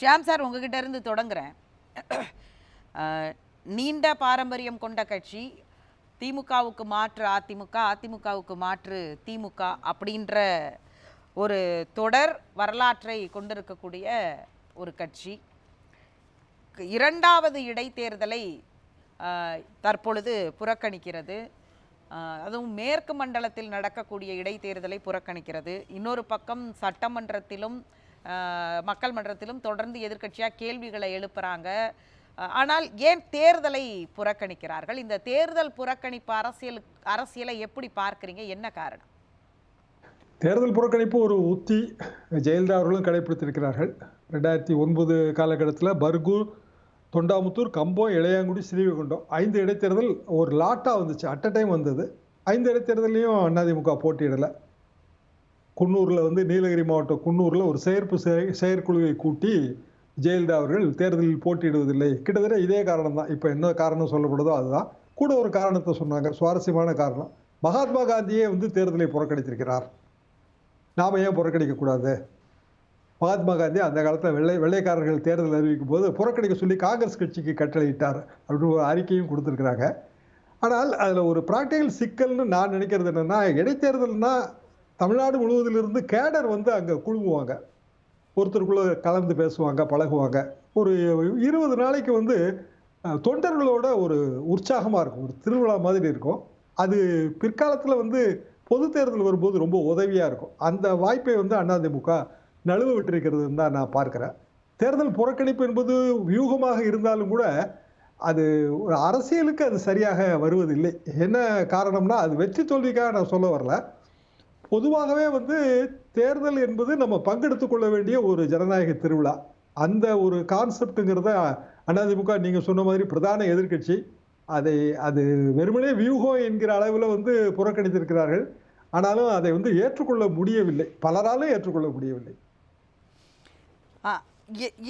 Shyam sir உங்ககிட்ட இருந்து தொடங்குறேன். நீண்ட பாரம்பரியம் கொண்ட கட்சி திமுகவுக்கு மாற்று அதிமுக அதிமுகவுக்கு மாற்று திமுக அப்படின்ற ஒரு தொடர் வரலாற்றை கொண்டிருக்கக்கூடிய ஒரு கட்சி. இரண்டாவது இடைத்தேர்தலை தற்பொழுது புறக்கணிக்கிறது. அதுவும் மேற்கு மண்டலத்தில் நடக்கக்கூடிய இடைத்தேர்தலை புறக்கணிக்கிறது. இன்னொரு பக்கம் சட்டமன்றத்திலும் மக்கள் மன்றத்திலும் தொடர்ந்து எதிர்க்கட்சியாக கேள்விகளை எழுப்புறாங்க. ஆனால் ஏன் தேர்தலை புறக்கணிக்கிறார்கள்? இந்த தேர்தல் புறக்கணிப்பு அரசியல் அரசியலை எப்படி பார்க்குறீங்க? என்ன காரணம்? தேர்தல் புறக்கணிப்பு ஒரு உத்தி ஜெயலலிதா அவர்களும் கடைபிடித்திருக்கிறார்கள் ரெண்டாயிரத்தி ஒன்பது காலகட்டத்தில் பர்கூர் தொண்டாமுத்தூர் கம்பம் இளையாங்குடி ஸ்ரீவைகுண்டம் ஐந்து இடைத்தேர்தல் ஒரு லாட்டாக வந்துச்சு. அட் அ டைம் வந்தது. ஐந்து இடைத்தேர்தலையும் அதிமுக போட்டியிடலை. குன்னூரில் வந்து நீலகிரி மாவட்டம் குன்னூரில் ஒரு செயற்பு செய- செயற்குழுவை கூட்டி ஜெயலலிதா அவர்கள் தேர்தலில் போட்டியிடுவதில்லை. கிட்டத்தட்ட இதே காரணம் தான் இப்போ என்ன காரணம் சொல்லப்படுதோ அதுதான். கூட ஒரு காரணத்தை சொன்னாங்க. சுவாரஸ்யமான காரணம். மகாத்மா காந்தியே வந்து தேர்தலை புறக்கணித்திருக்கிறார். நாம் ஏன் புறக்கணிக்கக்கூடாது மகாத்மா காந்தி அந்த காலத்தில் வெள்ளை வெள்ளைக்காரர்கள் தேர்தல் அறிவிக்கும் போது புறக்கணிக்க சொல்லி காங்கிரஸ் கட்சிக்கு கட்டளையிட்டார் அப்படின்னு ஒரு அறிக்கையும் கொடுத்துருக்குறாங்க. ஆனால் அதில் ஒரு ப்ராக்டிக்கல் சிக்கல்னு நான் நினைக்கிறது என்னென்னா இடைத்தேர்தல்னால் தமிழ்நாடு முழுவதிலிருந்து கேடர் வந்து அங்கே குழுங்குவாங்க. ஒருத்தருக்குள்ளே கலந்து பேசுவாங்க பழகுவாங்க. ஒரு இருபது நாளைக்கு வந்து தொண்டர்களோட ஒரு உற்சாகமாக இருக்கும். ஒரு திருவிழா மாதிரி இருக்கும். அது பிற்காலத்தில் வந்து பொது தேர்தல் வரும்போது ரொம்ப உதவியாக இருக்கும். அந்த வாய்ப்பை வந்து அண்ணாதிமுக நழுவ விட்டிருக்கிறதுன்னு தான் நான் பார்க்குறேன். தேர்தல் புறக்கணிப்பு என்பது வியூகமாக இருந்தாலும் கூட அது ஒரு அரசியலுக்கு அது சரியாக வருவதில்லை. என்ன காரணம்னா அது வெற்றி தோல்விக்காக நான் சொல்ல வரல. பொதுவாகவே வந்து தேர்தல் என்பது நம்ம பங்கெடுத்து கொள்ள வேண்டிய ஒரு ஜனநாயக திருவிழா. அந்த ஒரு கான்செப்ட்டுங்கிறத அதிமுக நீங்கள் சொன்ன மாதிரி பிரதான எதிர்க்கட்சி அதை அது வெறுமனே வியூகம் என்கிற அளவில் வந்து புறக்கணித்திருக்கிறார்கள். ஆனாலும் அதை வந்து ஏற்றுக்கொள்ள முடியவில்லை. பலராலும் ஏற்றுக்கொள்ள முடியவில்லை.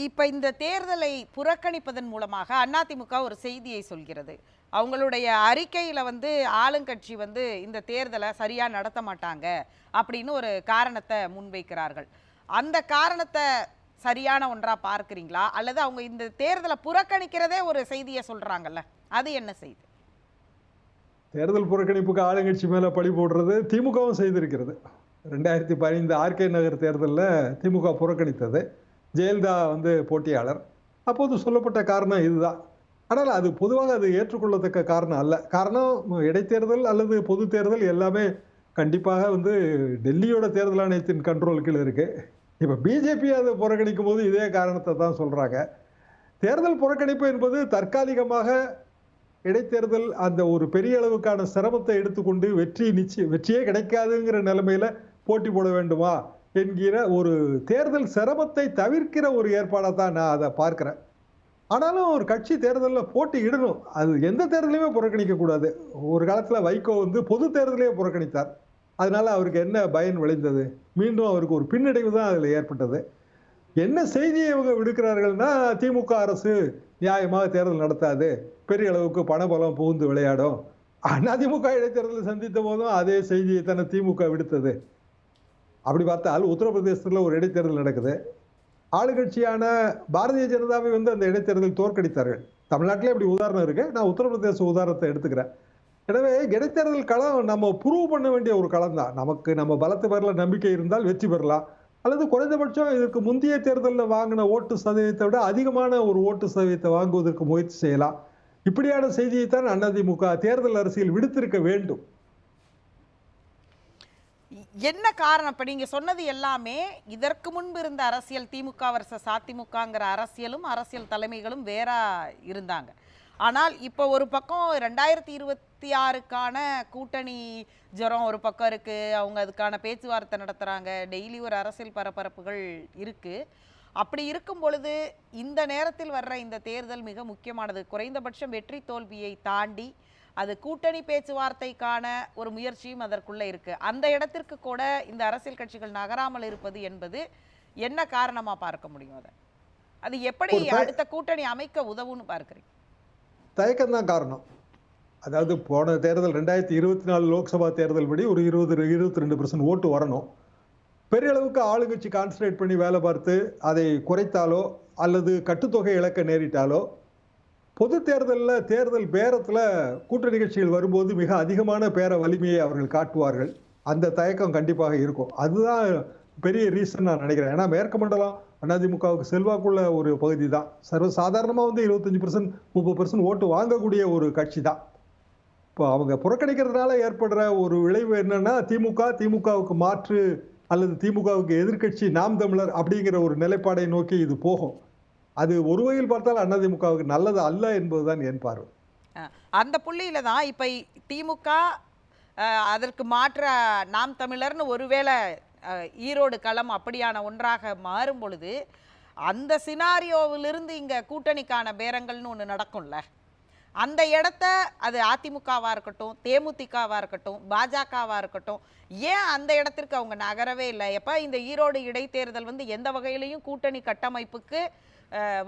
இப்போ இந்த தேர்தலை புறக்கணிப்பதன் மூலமாக அதிமுக ஒரு செய்தியை சொல்கிறது. அவங்களுடைய அறிக்கையில் வந்து ஆளுங்கட்சி வந்து இந்த தேர்தலை சரியாக நடத்த மாட்டாங்க அப்படின்னு ஒரு காரணத்தை முன்வைக்கிறார்கள். அந்த காரணத்தை சரியான ஒன்றாக பார்க்குறீங்களா? அல்லது அவங்க இந்த தேர்தலை புறக்கணிக்கிறதே ஒரு செய்தியை சொல்கிறாங்கல்ல அது என்ன செய்தி? தேர்தல் புறக்கணிப்புக்கு ஆளுங்கட்சி மேலே பழி போடுறது திமுகவும் செய்திருக்கிறது. ரெண்டாயிரத்தி பதினைந்து ஆர்கே நகர் தேர்தலில் திமுக புறக்கணித்தது. ஜெயலலிதா வந்து போட்டியாளர். அப்போது சொல்லப்பட்ட காரணம் இதுதான். ஆனால் அது பொதுவாக அது ஏற்றுக்கொள்ளத்தக்க காரணம் அல்ல. காரணம் இடைத்தேர்தல் அல்லது பொது தேர்தல் எல்லாமே கண்டிப்பாக வந்து டெல்லியோட தேர்தல் ஆணையத்தின் கண்ட்ரோல் கீழே இருக்கு. இப்போ பிஜேபி அதை புறக்கணிக்கும் போது இதே காரணத்தை தான் சொல்கிறாங்க தேர்தல் புறக்கணிப்பு என்பது தற்காலிகமாக இடைத்தேர்தல் அந்த ஒரு பெரிய அளவுக்கான சிரமத்தை எடுத்துக்கொண்டு வெற்றி நிச்சயம் வெற்றியே கிடைக்காதுங்கிற நிலைமையில போட்டி போட வேண்டுமா? என்கிற ஒரு தேர்தல் சிரமத்தை தவிர்க்கிற ஒரு ஏற்பாடாக தான் நான் அதை பார்க்குறேன். ஆனாலும் ஒரு கட்சி தேர்தலில் போட்டி இடணும். அது எந்த தேர்தலையுமே புறக்கணிக்கக்கூடாது ஒரு காலத்தில் வைகோ வந்து பொது தேர்தலையே புறக்கணித்தார். அதனால் அவருக்கு என்ன பயன் விளைந்தது? மீண்டும் அவருக்கு ஒரு பின்னடைவு தான் அதில் ஏற்பட்டது. என்ன செய்தியை இவங்க விடுக்கிறார்கள்னா திமுக அரசு நியாயமாக தேர்தல் நடத்தாது. பெரிய அளவுக்கு பணபலம் புகுந்து விளையாடும். அதிமுக இடைத்தேர்தலை சந்தித்த போதும் அதே செய்தியை தானே திமுக விடுத்தது. அப்படி பார்த்தால் உத்தரப்பிரதேசத்தில் ஒரு இடைத்தேர்தல் நடக்குது. ஆளுங்கட்சியான பாரதிய ஜனதாவை வந்து அந்த இடைத்தேர்தல் தோற்கடித்தார்கள். தமிழ்நாட்டிலே இப்படி உதாரணம் இருக்கு. நான் உத்தரப்பிரதேச உதாரணத்தை எடுத்துக்கிறேன். எனவே இடைத்தேர்தல் களம் நம்ம ப்ரூவ் பண்ண வேண்டிய ஒரு களம் தான் நமக்கு நம்ம பலத்து பேரில் நம்பிக்கை இருந்தால் வெற்றி பெறலாம். அல்லது குறைந்தபட்சம் இதற்கு முந்தைய தேர்தலில் வாங்கின ஓட்டு சதவீதத்தை விட அதிகமான ஒரு ஓட்டு சதவீதத்தை வாங்குவதற்கு முயற்சி செய்யலாம். இப்படியான செய்தியைத்தான் அதிமுக தேர்தல் அரசியல் விடுத்திருக்க வேண்டும். என்ன காரணம்? இப்போ நீங்கள் சொன்னது எல்லாமே இதற்கு முன்பு இருந்த அரசியல் திமுக வர்சஸ் அதிமுகங்கிற அரசியலும் அரசியல் தலைமைகளும் வேற இருந்தாங்க. ஆனால் இப்போ ஒரு பக்கம் ரெண்டாயிரத்தி இருபத்தி ஆறுக்கான கூட்டணி ஜுரம் ஒரு பக்கம் இருக்குது அவங்க அதுக்கான பேச்சுவார்த்தை நடத்துகிறாங்க டெய்லி ஒரு அரசியல் பரபரப்புகள் இருக்குது அப்படி இருக்கும் பொழுது இந்த நேரத்தில் வர்ற இந்த தேர்தல் மிக முக்கியமானது. குறைந்தபட்சம் வெற்றி தோல்வியை தாண்டி அது கூட்டணி பேச்சுவார்த்தைக்கான ஒரு முயற்சியும் அதற்குள்ள இருக்கு. அந்த இடத்திற்கு கூட இந்த அரசியல் கட்சிகள் நகராமல் இருப்பது என்பது என்ன காரணமா பார்க்க முடியும் அதை? அது எப்படி அடுத்த கூட்டணி அமைக்க உதவுன்னு பார்க்குறீங்க? தயக்கம்தான் காரணம். அதாவது போன தேர்தல் ரெண்டாயிரத்தி இருபத்தி நாலு லோக்சபா தேர்தல் படி ஒரு இருபது இருபத்தி ரெண்டு பர்சன்ட் ஓட்டு வரணும். பெரிய அளவுக்கு ஆளுங்கட்சி கான்சன்ட்ரேட் பண்ணி வேலை பார்த்து அதை குறைத்தாலோ அல்லது கட்டுத்தொகை இழக்க நேரிட்டாலோ பொது தேர்தலில் தேர்தல் பேரத்தில் கூட்ட நிகழ்ச்சிகள் வரும்போது மிக அதிகமான பேர வலிமையை அவர்கள் காட்டுவார்கள். அந்த தயக்கம் கண்டிப்பாக இருக்கும். அதுதான் பெரிய ரீசன் நான் நினைக்கிறேன். ஏன்னா மேற்கு மண்டலம் அதிமுகவுக்கு செல்வாக்குள்ள ஒரு பகுதி தான். சர்வ சாதாரணமாக வந்து இருபத்தஞ்சி பர்சன்ட் முப்பது பர்சன்ட் ஓட்டு வாங்கக்கூடிய ஒரு கட்சி தான். இப்போ அவங்க புறக்கணிக்கிறதுனால ஏற்படுற ஒரு விளைவு என்னன்னா திமுக திமுகவுக்கு மாற்று அல்லது திமுகவுக்கு எதிர்க்கட்சி நாம் தமிழர் அப்படிங்கிற ஒரு நிலைப்பாடை நோக்கி இது போகும். அது ஒரு வகையில் பார்த்தால் அதிமுகவுக்கு நல்லது அல்ல என்பதுதான் என் பார்வை. அந்த புள்ளியில தான் இப்ப திமுக அதற்கு மாற்ற நாம் தமிழர்னு ஒருவேளை ஈரோடு களம் அப்படியான ஒன்றாக மாறும் பொழுது அந்த சினாரியோவிலிருந்து இங்கே கூட்டணிக்கான பேரங்கள்னு ஒன்று நடக்கும்ல? அந்த இடத்த அது அதிமுகவாக இருக்கட்டும் தேமுதிகவாக இருக்கட்டும் பாஜகவாக இருக்கட்டும் ஏன் அந்த இடத்திற்கு அவங்க நகரவே இல்லை? எப்போ இந்த ஈரோடு இடைத்தேர்தல் வந்து எந்த வகையிலையும் கூட்டணி கட்டமைப்புக்கு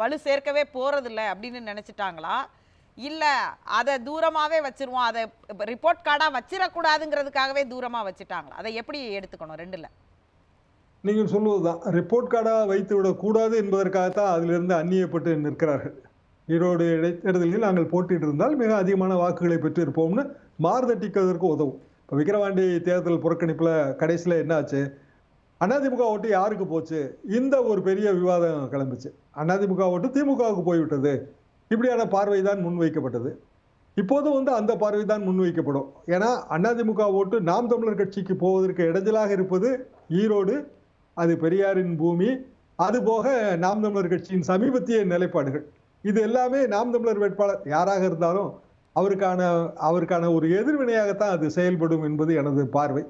வலு சேர்க்கவே போகிறதில்ல அப்படின்னு நினச்சிட்டாங்களா? இல்லை அதை தூரமாகவே வச்சிருவோம் அதை ரிப்போர்ட் கார்டாக வச்சிடக்கூடாதுங்கிறதுக்காகவே தூரமாக வச்சுட்டாங்களா? அதை எப்படி எடுத்துக்கணும் ரெண்டில்? நீங்கள் சொல்வதுதான். ரிப்போர்ட் கார்டாக வைத்து விடக்கூடாது என்பதற்காகத்தான் அதிலிருந்து அந்நியப்பட்டு நிற்கிறார்கள். ஈரோடு இடைத்தேர்தலில் நாங்கள் போட்டியிட்டிருந்தால் இருந்தால் மிக அதிகமான வாக்குகளை பெற்றிருப்போம்னு மாறுதட்டிக்கிறதற்கு உதவும். இப்போ விக்கிரவாண்டி தேர்தல் புறக்கணிப்பில் கடைசியில் என்னாச்சு? அதிமுக ஓட்டு யாருக்கு போச்சு? இந்த ஒரு பெரிய விவாதம் கிளம்பிச்சு. அதிமுக ஓட்டு திமுகவுக்கு போய்விட்டது. இப்படியான பார்வை தான் முன்வைக்கப்பட்டது. இப்போதும் வந்து அந்த பார்வை தான் முன்வைக்கப்படும். ஏன்னா அதிமுக ஓட்டு நாம் தமிழர் கட்சிக்கு போவதற்கு இடைஞ்சலாக இருப்பது ஈரோடு அது பெரியாரின் பூமி அதுபோக நாம் தமிழர் கட்சியின் சமீபத்திய நிலைப்பாடுகள். இது எல்லாமே நாம் தமிழர் வேட்பாளர் யாராக இருந்தாலும் அவருக்கான அவருக்கான ஒரு எதிர்வினையாகத்தான் அது செயல்படும் என்பது எனது பார்வை.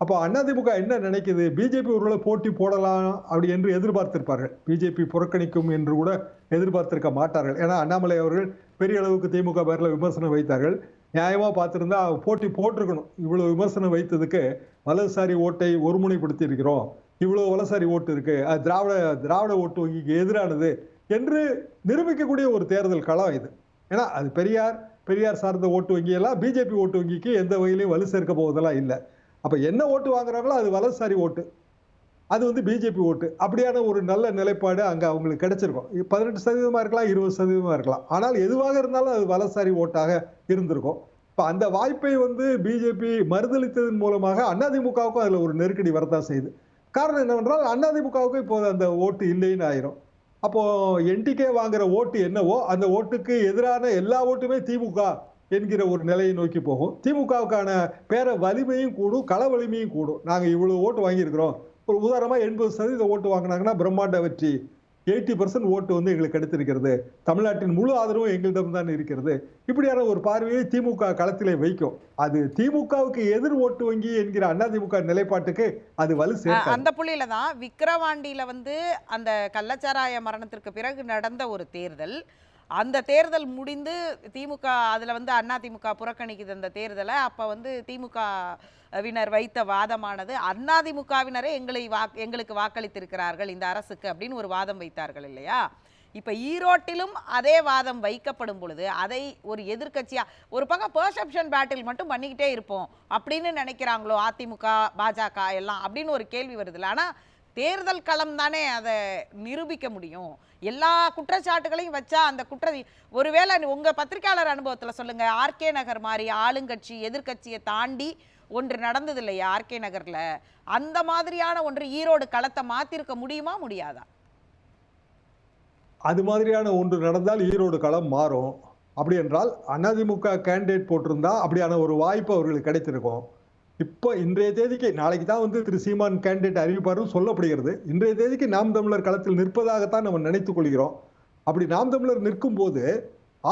அப்போ அதிமுக என்ன நினைக்குது? பிஜேபி ஒருவேளை போட்டி போடலாம் அப்படி என்று எதிர்பார்த்திருப்பார்கள். பிஜேபி புறக்கணிக்கும் என்று கூட எதிர்பார்த்திருக்க மாட்டார்கள். ஏன்னா அண்ணாமலை அவர்கள் பெரிய அளவுக்கு திமுக பேரில் விமர்சனம் வைத்தார்கள். நியாயமாக பார்த்துருந்தா போட்டி போட்டிருக்கணும். இவ்வளோ விமர்சனம் வைத்ததுக்கு வலதுசாரி ஓட்டை ஒருமுனைப்படுத்தி இருக்கிறோம் இவ்வளோ வலசாரி ஓட்டு இருக்கு. அது திராவிட திராவிட ஓட்டு வங்கிக்கு எதிரானது. என்று நிரூபிக்கக்கூடிய ஒரு தேர்தல் களம் இது. ஏன்னா அது பெரியார் பெரியார் சார்ந்த ஓட்டு வங்கி எல்லாம் பிஜேபி ஓட்டு வங்கிக்கு எந்த வகையிலையும் வலு சேர்க்க போவதெல்லாம் இல்லை. அப்போ என்ன ஓட்டு வாங்குறாங்களோ அது வலதுசாரி ஓட்டு. அது வந்து பிஜேபி ஓட்டு. அப்படியான ஒரு நல்ல நிலைப்பாடு அங்கே அவங்களுக்கு கிடைச்சிருக்கும். பதினெட்டு சதவீதமாக இருக்கலாம் இருபது சதவீதமாக இருக்கலாம். ஆனால் எதுவாக இருந்தாலும் அது வலதுசாரி ஓட்டாக இருந்திருக்கும். இப்போ அந்த வாய்ப்பை வந்து பிஜேபி மறுதளித்ததன் மூலமாக அதிமுகவுக்கும் அதில் ஒரு நெருக்கடி வரத்தான் செய்யுது. காரணம் என்னவென்றால் அதிமுகவுக்கும் இப்போது அந்த ஓட்டு இல்லைன்னு ஆயிரும். அப்போ என்டிகே வாங்குற ஓட்டு என்னவோ அந்த ஓட்டுக்கு எதிரான எல்லா ஓட்டுமே திமுக என்கிற ஒரு நிலையை நோக்கி போகும். திமுகவுக்கான பேர வலிமையும் கூடும் கள வலிமையும் கூடும். நாங்கள் இவ்வளவு ஓட்டு வாங்கியிருக்கிறோம். ஒரு உதாரணமாக எண்பது சதவீத ஓட்டு வாங்கினாங்கன்னா பிரம்மாண்ட வெற்றி எயிட்டி பர்சன்ட் ஓட்டு வந்து எங்களுக்கு கிடைத்திருக்கிறது. தமிழ்நாட்டின் முழு ஆதரவும் எங்களிடம் தான் இருக்கிறது. இப்படியான ஒரு பார்வையை திமுக களத்திலே வைக்கும். அது திமுகவுக்கு எதிர் ஓட்டு வங்கி என்கிற அதிமுக நிலைப்பாட்டுக்கு அது வலு அஹ், சேர்க்காது. அந்த புள்ளியில தான் விக்கிரவாண்டியில வந்து அந்த கள்ளச்சாராய மரணத்திற்கு பிறகு நடந்த ஒரு தேர்தல். அந்த தேர்தல் முடிந்து திமுக அதில் வந்து அண்ணா திமுக புறக்கணிக்குது அந்த தேர்தலை. அப்போ வந்து திமுக வினர் வைத்த வாதமானது அதிமுகவினரே எங்களை வாக் எங்களுக்கு வாக்களித்திருக்கிறார்கள் இந்த அரசுக்கு அப்படின்னு ஒரு வாதம் வைத்தார்கள் இல்லையா? இப்போ ஈரோட்டிலும் அதே வாதம் வைக்கப்படும் பொழுது அதை ஒரு எதிர்கட்சியாக ஒரு பக்கம் பெர்செப்ஷன் பேட்டில் மட்டும் பண்ணிக்கிட்டே இருப்போம். அப்படின்னு நினைக்கிறாங்களோ அதிமுக பாஜக எல்லாம் அப்படின்னு ஒரு கேள்வி வருதுல்ல ஆனால் தேர்தல் களம் தானே அதை நிரூபிக்க முடியும். எல்லா குற்றச்சாட்டுகளையும் வச்சா அந்த குற்ற ஒருவேளை உங்க பத்திரிக்கையாளர் அனுபவத்துல சொல்லுங்க. ஆர்கே நகர் மாதிரி ஆளுங்கட்சி எதிர்க்கட்சியை தாண்டி ஒன்று நடந்தது இல்லையா ஆர்கே நகர்ல? அந்த மாதிரியான ஒன்று ஈரோடு களத்தை மாத்திருக்க முடியுமா முடியாதா? அது மாதிரியான ஒன்று நடந்தால் ஈரோடு களம் மாறும். அப்படி என்றால் அதிமுக கேண்டிடேட் போட்டிருந்தா அப்படியான ஒரு வாய்ப்பு அவர்களுக்கு கிடைத்திருக்கும். இப்போ இன்றைய தேதிக்கு நாளைக்கு தான் வந்து திரு சீமான் கேண்டிடேட் அறிவிப்பாருன்னு சொல்லப்படுகிறது. இன்றைய தேதிக்கு நாம் தமிழர் களத்தில் நிற்பதாகத்தான் நம்ம நினைத்துக் கொள்கிறோம். அப்படி நாம் தமிழர் நிற்கும் போது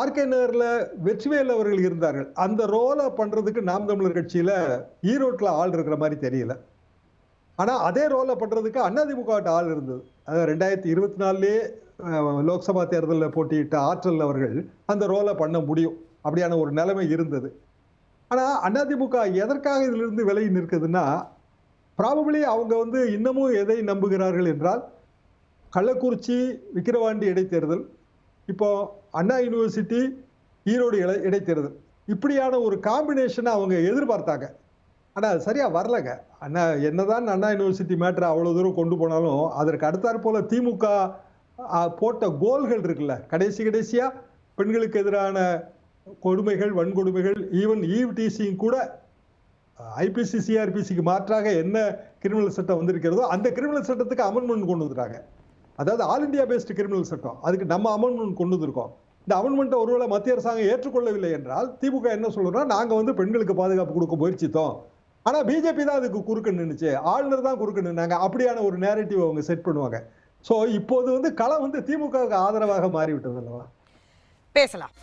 ஆர்கே நகரில் வெற்றிவேல் அவர்கள் இருந்தார்கள். அந்த ரோலை பண்ணுறதுக்கு நாம் தமிழர் கட்சியில் ஈரோட்டில் ஆள் இருக்கிற மாதிரி தெரியல. ஆனால் அதே ரோலை பண்ணுறதுக்கு அதிமுகவிட்ட ஆள் இருந்தது. அதாவது ரெண்டாயிரத்தி இருபத்தி நாலுலேயே லோக்சபா தேர்தலில் போட்டியிட்ட ஆற்றல் அவர்கள் அந்த ரோலை பண்ண முடியும். அப்படியான ஒரு நிலைமை இருந்தது. ஆனால் அதிமுக எதற்காக இதிலிருந்து விலகி நிற்குதுன்னா ப்ராபபிளி அவங்க வந்து இன்னமும் எதை நம்புகிறார்கள் என்றால் கள்ளக்குறிச்சி விக்கிரவாண்டி இடைத்தேர்தல் இப்போ அண்ணா யூனிவர்சிட்டி ஈரோடு இடை இடைத்தேர்தல். இப்படியான ஒரு காம்பினேஷனை அவங்க எதிர்பார்த்தாங்க. ஆனால் அது சரியாக வரலங்க. அண்ணா என்னதான் அண்ணா யூனிவர்சிட்டி மேட்டரை அவ்வளோ தூரம் கொண்டு போனாலும் அதற்கு அடுத்தாற் போல் திமுக போட்ட கோல்கள் இருக்குல்ல. கடைசி கடைசியாக பெண்களுக்கு எதிரான கொடுமைகள் வன்கொடுமைகள் ஈவன் ஈவ் கூட ஐபிசி சிஆர்பிசிக்கு மாற்றாக என்ன கிரிமினல் சட்டம் வந்திருக்கிறதோ அந்த கிரிமினல் சட்டத்துக்கு அமெண்ட்மெண்ட் கொண்டு வந்துட்டாங்க. அதாவது ஆல் இந்தியா பேஸ்டு கிரிமினல் சட்டம். அதுக்கு நம்ம அமெண்ட்மெண்ட் கொண்டு வந்திருக்கோம். இந்த அமெண்ட்மெண்ட்டை ஒருவேளை மத்திய அரசாங்கம் ஏற்றுக்கொள்ளவில்லை என்றால் திமுக என்ன சொல்றோம்னா நாங்க வந்து பெண்களுக்கு பாதுகாப்பு கொடுக்க முயற்சித்தோம். ஆனா பிஜேபி தான் அதுக்கு குறுக்க நின்றுச்சு ஆளுநர் தான் குறுக்க நின்னாங்க. அப்படியான ஒரு நேரட்டிவ் அவங்க செட் பண்ணுவாங்க. சோ இப்போது வந்து களம் வந்து திமுகவுக்கு ஆதரவாக மாறிவிட்டது அல்லவா? பேசலாம்.